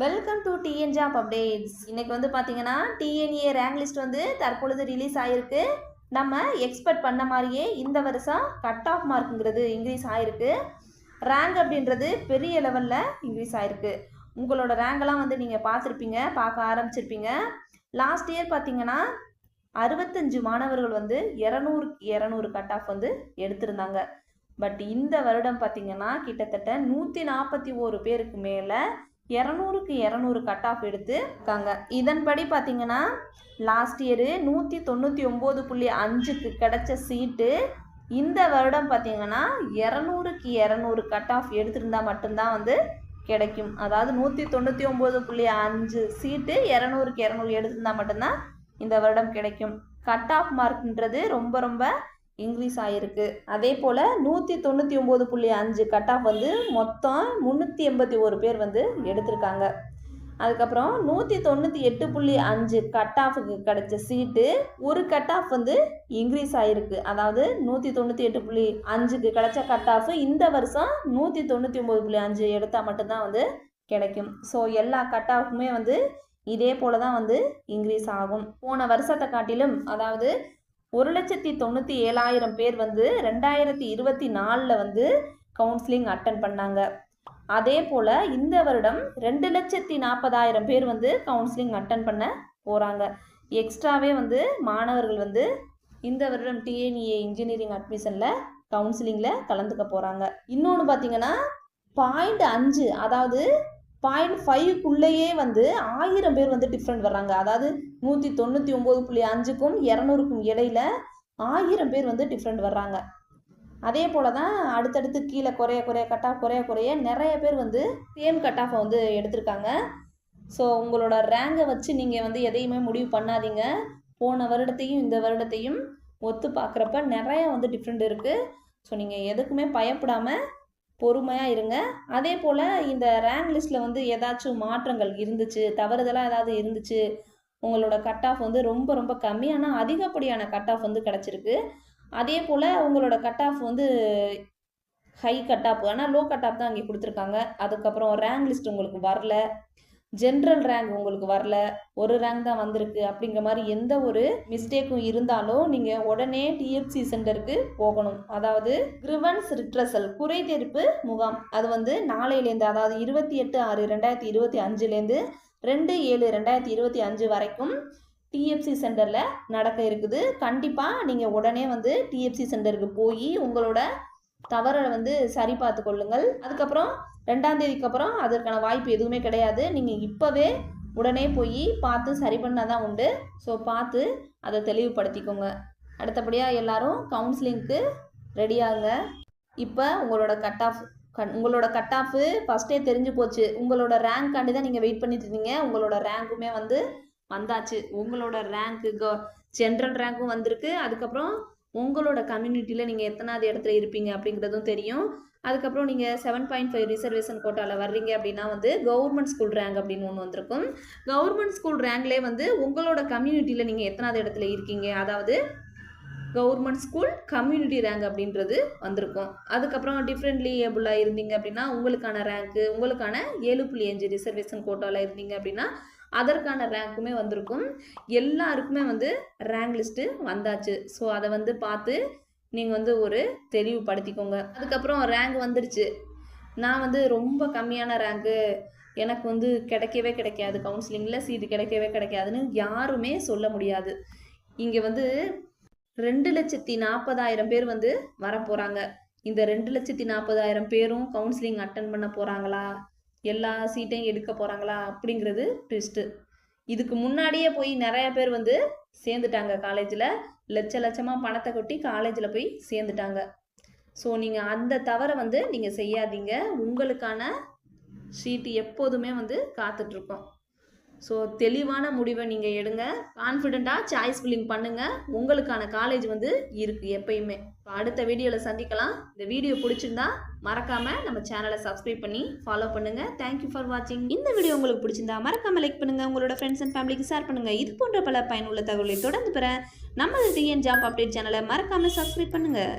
Welcome to TN job updates இன்னைக்கு வந்து பார்த்தீங்கன்னா டிஎன்ஏ ரேங்க் லிஸ்ட் வந்து தற்பொழுது ரிலீஸ் ஆகிருக்கு நம்ம எக்ஸ்பெக்ட் பண்ண மாதிரியே இந்த வருஷம் கட் ஆஃப் மார்க்குங்கிறது இன்க்ரீஸ் ஆகிருக்கு ரேங்க் அப்படின்றது பெரிய லெவலில் இன்க்ரீஸ் ஆகிருக்கு உங்களோட ரேங்கெல்லாம் வந்து நீங்கள் பார்த்துருப்பீங்க பார்க்க ஆரம்பிச்சிருப்பீங்க. லாஸ்ட் இயர் பார்த்தீங்கன்னா அறுபத்தஞ்சு மாணவர்கள் வந்து இரநூறு இரநூறு கட் ஆஃப் வந்து எடுத்திருந்தாங்க. பட் இந்த வருடம் பார்த்தீங்கன்னா கிட்டத்தட்ட நூற்றி நாற்பத்தி ஓரு பேருக்கு மேலே இரநூறுக்கு இரநூறு கட் ஆஃப் எடுத்துருக்காங்க இதன்படி பார்த்திங்கன்னா லாஸ்ட் இயரு நூற்றி தொண்ணூற்றி ஒம்பது புள்ளி அஞ்சுக்கு கிடைச்ச சீட்டு இந்த வருடம் பார்த்தீங்கன்னா இரநூறுக்கு இரநூறு கட் ஆஃப் எடுத்திருந்தா மட்டும்தான் வந்து கிடைக்கும். அதாவது நூற்றி தொண்ணூற்றி ஒம்பது புள்ளி அஞ்சு சீட்டு இரநூறுக்கு இரநூறு எடுத்திருந்தா மட்டும்தான் இந்த வருடம் கிடைக்கும். கட் ஆஃப் மார்க்ன்றது ரொம்ப ரொம்ப இன்க்ரீஸ் ஆகிருக்கு அதே போல் நூற்றி தொண்ணூற்றி ஒம்பது புள்ளி அஞ்சு கட் ஆஃப் வந்து மொத்தம் முந்நூற்றி எண்பத்தி ஒரு பேர் வந்து எடுத்திருக்காங்க. அதுக்கப்புறம் நூற்றி தொண்ணூற்றி எட்டு புள்ளி அஞ்சு கட் ஆஃபுக்கு கிடைச்ச சீட்டு ஒரு கட் ஆஃப் வந்து இன்க்ரீஸ் ஆகிருக்கு அதாவது நூற்றி தொண்ணூற்றி எட்டு புள்ளி அஞ்சுக்கு கிடைச்ச கட் ஆஃப் இந்த வருஷம் நூற்றி தொண்ணூற்றி ஒம்பது புள்ளி அஞ்சு எடுத்தால் மட்டும்தான் வந்து கிடைக்கும். ஸோ எல்லா கட் ஆஃபுமே வந்து இதே போல தான் வந்து இன்க்ரீஸ் ஆகும். போன வருஷத்தை காட்டிலும் அதாவது ஒரு லட்சத்தி தொண்ணூற்றி ஏழாயிரம் பேர் வந்து ரெண்டாயிரத்தி இருபத்தி நாலில் வந்து கவுன்சிலிங் அட்டன் பண்ணாங்க. அதே போல் இந்த வருடம் ரெண்டு லட்சத்தி நாற்பதாயிரம் பேர் வந்து கவுன்சிலிங் அட்டன் பண்ண போகிறாங்க எக்ஸ்ட்ராவே வந்து மாணவர்கள் வந்து இந்த வருடம் டிஎன்இஏ இன்ஜினியரிங் அட்மிஷனில் கவுன்சிலிங்கில் கலந்துக்க போகிறாங்க இன்னொன்று பார்த்தீங்கன்னா பாயிண்ட் அஞ்சு அதாவது பாயிண்ட் ஃபைவ்க்குள்ளேயே வந்து ஆயிரம் பேர் வந்து டிஃப்ரெண்ட் வர்றாங்க. அதாவது நூற்றி தொண்ணூற்றி ஒம்பது புள்ளி அஞ்சுக்கும் இரநூறுக்கும் இடையில ஆயிரம் பேர் வந்து டிஃப்ரெண்ட் வர்றாங்க. அதே போல் தான் அடுத்தடுத்து கீழே குறைய குறைய கட் ஆஃப் குறைய குறைய நிறைய பேர் வந்து சேம் கட் ஆஃபை வந்து எடுத்திருக்காங்க. ஸோ உங்களோட ரேங்கை வச்சு நீங்கள் வந்து எதையுமே முடிவு பண்ணாதீங்க. போன வருடத்தையும் இந்த வருடத்தையும் ஒத்து பார்க்குறப்ப நிறையா வந்து டிஃப்ரெண்ட் இருக்குது ஸோ நீங்கள் எதுக்குமே பயப்படாமல் பொறுமையாக இருங்க. அதே போல் இந்த ரேங்க் லிஸ்ட்டில் வந்து ஏதாச்சும் மாற்றங்கள் இருந்துச்சு தவறுதலாக ஏதாவது இருந்துச்சு உங்களோட கட் ஆஃப் வந்து ரொம்ப ரொம்ப கம்மி. ஆனால் அதிகப்படியான கட் ஆஃப் வந்து கிடச்சிருக்கு. அதே போல் உங்களோட கட் ஆஃப் வந்து ஹை கட் ஆஃப் ஆனால் லோ கட் ஆஃப் தான் அங்கே கொடுத்துருக்காங்க. அதுக்கப்புறம் ரேங்க் லிஸ்ட் உங்களுக்கு வரல. ஜென்ரல் ரேங்க் உங்களுக்கு வரல ஒரு ரேங்க் தான் வந்திருக்கு அப்படிங்கிற மாதிரி எந்த ஒரு மிஸ்டேக்கும் இருந்தாலும் நீங்கள் உடனே டிஎஃப்சி சென்டருக்கு போகணும். அதாவது கிரிவன்ஸ் ரிட்ரஸல் குறைதீர்ப்பு முகாம். அது வந்து நாளையிலேருந்து அதாவது இருபத்தி எட்டு ஆறு ரெண்டாயிரத்தி இருபத்தி அஞ்சுலேருந்து ரெண்டு ஏழு ரெண்டாயிரத்தி இருபத்தி அஞ்சு வரைக்கும் டிஎஃப்சி சென்டரில் நடக்க இருக்குது. கண்டிப்பாக நீங்கள் உடனே வந்து டிஎஃப்சி சென்டருக்கு போய் உங்களோட தவறை வந்து சரி பார்த்து கொள்ளுங்கள். அதுக்கப்புறம் ரெண்டாம் தேதிக்கு அப்புறம் அதற்கான வாய்ப்பு எதுவுமே கிடையாது. நீங்கள் இப்போவே உடனே போய் பார்த்து சரி பண்ணால் தான் உண்டு. ஸோ பார்த்து அதை தெளிவுபடுத்திக்கோங்க. அடுத்தபடியாக எல்லாரும் கவுன்சிலிங்க்கு ரெடியாகுங்க இப்போ உங்களோட கட் ஆஃப் கண் உங்களோட கட் ஆஃபு ஃபஸ்ட்டே தெரிஞ்சு போச்சு. உங்களோட ரேங்க்காண்டி தான் நீங்கள் வெயிட் பண்ணிட்டு இருந்தீங்க. உங்களோட ரேங்க்குமே வந்து வந்தாச்சு. உங்களோட ரேங்க்கு கோ ஜென்ரல் ரேங்க்கும் வந்திருக்கு. அதுக்கப்புறம் உங்களோட கம்யூனிட்டியில் நீங்கள் எத்தனாவது இடத்துல இருப்பீங்க அப்படிங்கிறதும் தெரியும். அதுக்கப்புறம் நீங்கள் செவன் பாயிண்ட் ஃபைவ் ரிசர்வேஷன் கோட்டாவில் வர்றீங்க அப்படின்னா வந்து கவர்மெண்ட் ஸ்கூல் ரேங்க் அப்படின்னு ஒன்று வந்திருக்கும். கவர்மெண்ட் ஸ்கூல் ரேங்க்லேயே வந்து உங்களோட கம்யூனிட்டியில் நீங்கள் எத்தனாவது இடத்துல இருக்கீங்க? அதாவது கவர்மெண்ட் ஸ்கூல் கம்யூனிட்டி ரேங்க் அப்படின்றது வந்திருக்கும். அதுக்கப்புறம் டிஃப்ரெண்ட்லி ஏபிளாக இருந்தீங்க அப்படின்னா உங்களுக்கான ரேங்க்கு உங்களுக்கான ஏழு புள்ளி அஞ்சு ரிசர்வேஷன் கோட்டாவில் இருந்தீங்க அப்படின்னா அதற்கான ரேங்க்குமே வந்திருக்கும். எல்லாருக்குமே வந்து ரேங்க் லிஸ்ட்டு வந்தாச்சு. ஸோ அதை வந்து பார்த்து நீங்கள் வந்து ஒரு தெளிவுபடுத்திக்கோங்க. அதுக்கப்புறம் ரேங்க் வந்துடுச்சு நான் வந்து ரொம்ப கம்மியான ரேங்க்கு எனக்கு வந்து கிடைக்கவே கிடைக்காது. கவுன்சிலிங்கில் சீட்டு கிடைக்கவே கிடைக்காதுன்னு யாருமே சொல்ல முடியாது. இங்கே வந்து ரெண்டு லட்சத்தி நாற்பதாயிரம் பேர் வந்து வரப்போகிறாங்க இந்த ரெண்டு லட்சத்தி நாற்பதாயிரம் பேரும் கவுன்சிலிங் அட்டன் பண்ண போகிறாங்களா எல்லா சீட்டையும் எடுக்க போகிறாங்களா அப்படிங்கிறது ட்விஸ்ட்டு இதுக்கு முன்னாடியே போய் நிறைய பேர் வந்து சேர்ந்துட்டாங்க காலேஜில் லட்ச லட்சமாக பணத்தை கொட்டி காலேஜில் போய் சேர்ந்துட்டாங்க. ஸோ நீங்கள் அந்த தவறை வந்து நீங்கள் செய்யாதீங்க. உங்களுக்கான சீட்டு எப்போதுமே வந்து காத்துட்ருக்கோம் ஸோ தெளிவான முடிவை நீங்கள் எடுங்க. கான்ஃபிடெண்ட்டாக சாய்ஸ் ஃபில்லிங் பண்ணுங்கள் உங்களுக்கான காலேஜ் வந்து இருக்குது எப்பயுமே. இப்போ அடுத்த வீடியோவில் சந்திக்கலாம். இந்த வீடியோ பிடிச்சிருந்தா மறக்காமல் நம்ம சேனலை சப்ஸ்கிரைப் பண்ணி ஃபாலோ பண்ணுங்கள் தேங்க்யூ ஃபார் வாட்சிங் இந்த வீடியோ உங்களுக்கு பிடிச்சிருந்தா மறக்காமல் லைக் பண்ணுங்கள் உங்களோட ஃப்ரெண்ட்ஸ் அண்ட் ஃபேமிலிக்கு ஷேர் பண்ணுங்கள் இது போன்ற பல பயனுள்ள தகவலை தொடர்ந்து பெற நம்ம டிஎன் ஜாப் அப்டேட் சேனலை மறக்காமல் சப்ஸ்கிரைப் பண்ணுங்கள்